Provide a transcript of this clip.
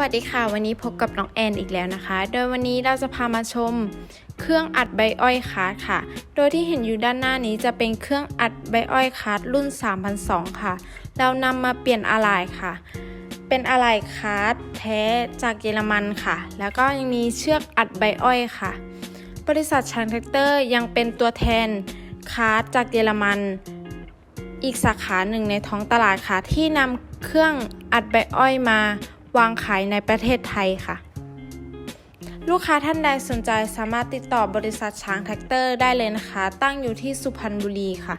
วัสดีค่ะ วันนี้พบกับน้องแอนอีกแล้วนะคะ โดยวันนี้เราจะพามาชม เครื่องอัดใบอ้อยคาร์ดค่ะ โดยที่เห็นอยู่ด้านหน้านี้จะเป็นเครื่องอัดใบอ้อยคาร์ดรุ่น 3002 ค่ะ เรานำมาเปลี่ยนอะไหล่ค่ะ เป็นอะไหล่คาร์ดแท้จากเยอรมันค่ะ แล้วก็ยังมีเชือกอัดใบอ้อยค่ะ บริษัทชันแทคเตอร์ยังเป็นตัวแทนคาร์ดจากเยอรมัน อีกสาขาหนึ่งในท้องตลาดค่ะ ที่นำเครื่องอัดใบอ้อยมา วางขายในประเทศไทยค่ะ ลูกค้าท่านใดสนใจสามารถติดต่อบริษัทช้างแท็กเตอร์ได้เลยนะคะ ตั้งอยู่ที่สุพรรณบุรีค่ะ